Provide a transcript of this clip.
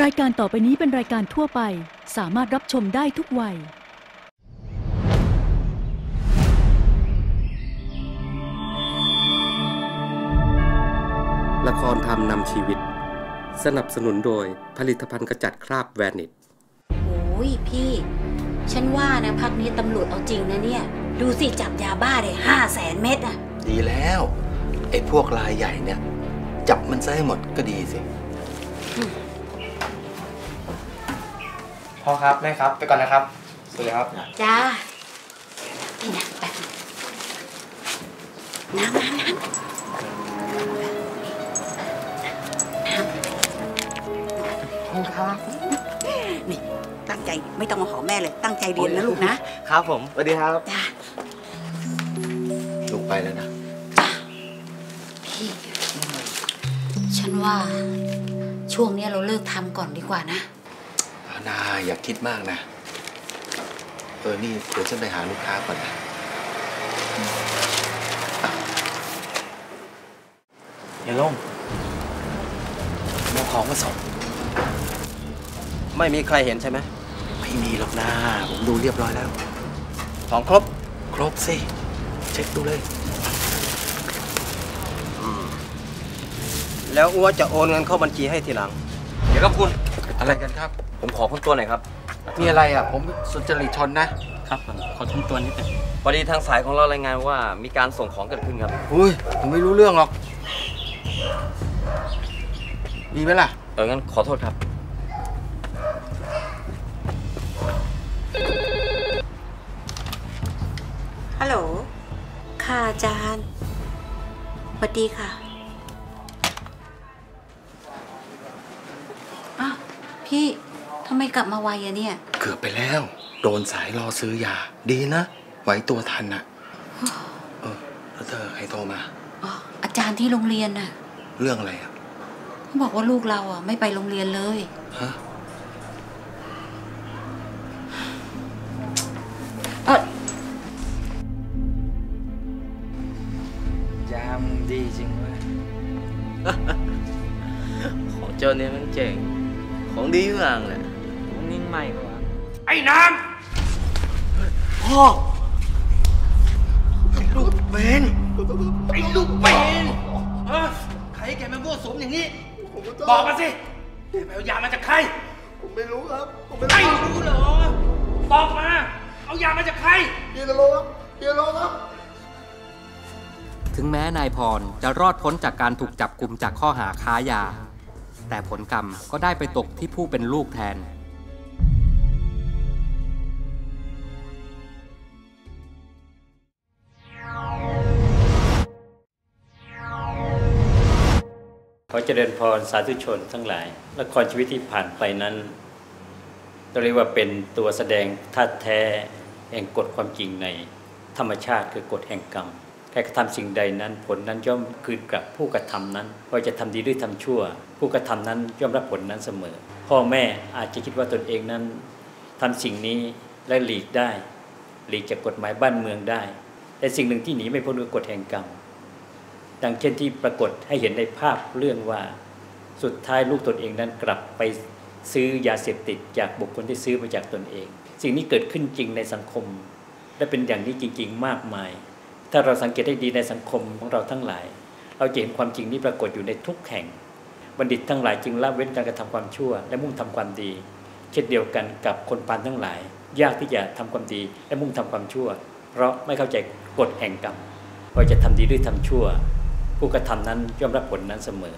รายการต่อไปนี้เป็นรายการทั่วไป สามารถรับชมได้ทุกวัย ละครทำนำชีวิต สนับสนุนโดยผลิตภัณฑ์กระจัดคราบแวนิตโอ้ยพี่ ฉันว่านะพักนี้ตำรวจเอาจริงนะเนี่ย ดูสิจับยาบ้าได้ห้าแสนเม็ดอะดีแล้ว ไอ้พวกรายใหญ่เนี่ย จับมันซะให้หมดก็ดีสิ พ่อครับแม่ครับไปก่อนนะครับ สวัสดีครับ จ้าพี่นะแป๊บน้ำน้ำน้ำน้ำครับนี่ตั้งใจไม่ต้องมาขอแม่เลย ตั้งใจเรียนนะลูกนะ ครับผมสวัสดีครับจ้าลูกไปแล้วนะพี่ฉันว่าช่วงเนี้ยเราเลิกทำก่อนดีกว่านะอา นาอย่าคิดมากนะ เออ นี่เดี๋ยวฉันไปหาลูกค้าก่อนนะอย่าลงเอาของมาส่งไม่มีใครเห็นใช่ไหมไม่มีหรอกนะผมดูเรียบร้อยแล้ว ของครบ ครบสิ เช็คดูเลย แล้วอ้วจะโอนเงินเข้าบัญชีให้ทีหลัง เดี๋ยวครับคุณ อะไรกันครับ ผมขอค้นตัวหน่อยครับ มีอะไรอะ ผมสุจริตชนนะ ครับผมขอทุ่มตัวนิดนึงพอดีทางสายของเรารายงานว่ามีการส่งของเกิดขึ้นครับ อุ้ย ผมไม่รู้เรื่องหรอก มีไหมล่ะ เอองั้นขอโทษครับ ฮัลโหล ค่ะอาจารย์สวัสดีค่ะอ้าวพี่ทำไมกลับมาไวอะเนี่ย เกือบไปแล้ว โดนสายรอซื้อยา ดีนะไหวตัวทันน่ะเออแล้วเธอใครโทรมาอ๋ออาจารย์ที่โรงเรียนน่ะ เรื่องอะไรอะเขาบอกว่าลูกเราอะไม่ไปโรงเรียนเลยฮะเออยามดีจริงเว้ยของเจ้าเนี่ยมันเจ๋งของดีมากเลย นิ่งใหม่กว่าไอ้น้ำพ่อไอ้ลูกเบนไอ้ลูกเบนเออใครให้แกมามั่วสุมอย่างนี้ บอกมาสิแกไปเอายามาจากใคร ผมไม่รู้ครับ ผมไม่รู้เหรอ บอกมา เอายามาจากใครถึงแม้นายพรจะรอดพ้นจากการถูกจับกลุ่มจากข้อหาค้ายา แต่ผลกรรมก็ได้ไปตกที่ผู้เป็นลูกแทน ขอเจริญพรสาธุชนทั้งหลาย ละครชีวิตที่ผ่านไปนั้นเราเรียกว่าเป็นตัวแสดงท่าแท้แห่งกฎความจริงในธรรมชาติคือกฎแห่งกรรมใครกระทำสิ่งใดนั้นผลนั้นย่อมคืนกับผู้กระทำนั้นว่าจะทำดีหรือทำชั่ว ผู้กระทำนั้นย่อมรับผลนั้นเสมอ พ่อแม่อาจจะคิดว่าตนเองนั้นทำสิ่งนี้และหลีกได้ หลีกจากกฎหมายบ้านเมืองได้ แต่สิ่งหนึ่งที่หนีไม่พ้นคือกฎแห่งกรรม ดังเช่นที่ปรากฏให้เห็นในภาพเรื่องว่าสุดท้ายลูกตนเองนั้นกลับไปซื้อยาเสพติดจากบุคคลที่ซื้อมาจากตนเอง สิ่งนี้เกิดขึ้นจริงในสังคม และเป็นอย่างนี้จริง ๆ มากมาย ถ้าเราสังเกตให้ดีในสังคมของเราทั้งหลาย เราจะเห็นความจริงนี้ปรากฏอยู่ในทุกแห่ง บัณฑิตทั้งหลายจึงละเว้นการกระทำความชั่ว และมุ่งทำความดี เช่นเดียวกันกับคนปานทั้งหลาย ยากที่จะทำความดีและมุ่งทำความชั่ว เพราะไม่เข้าใจกฎแห่งกรรมว่าจะทำดีหรือทำชั่ว ผู้กระทำนั้นย่อมรับผลนั้นเสมอ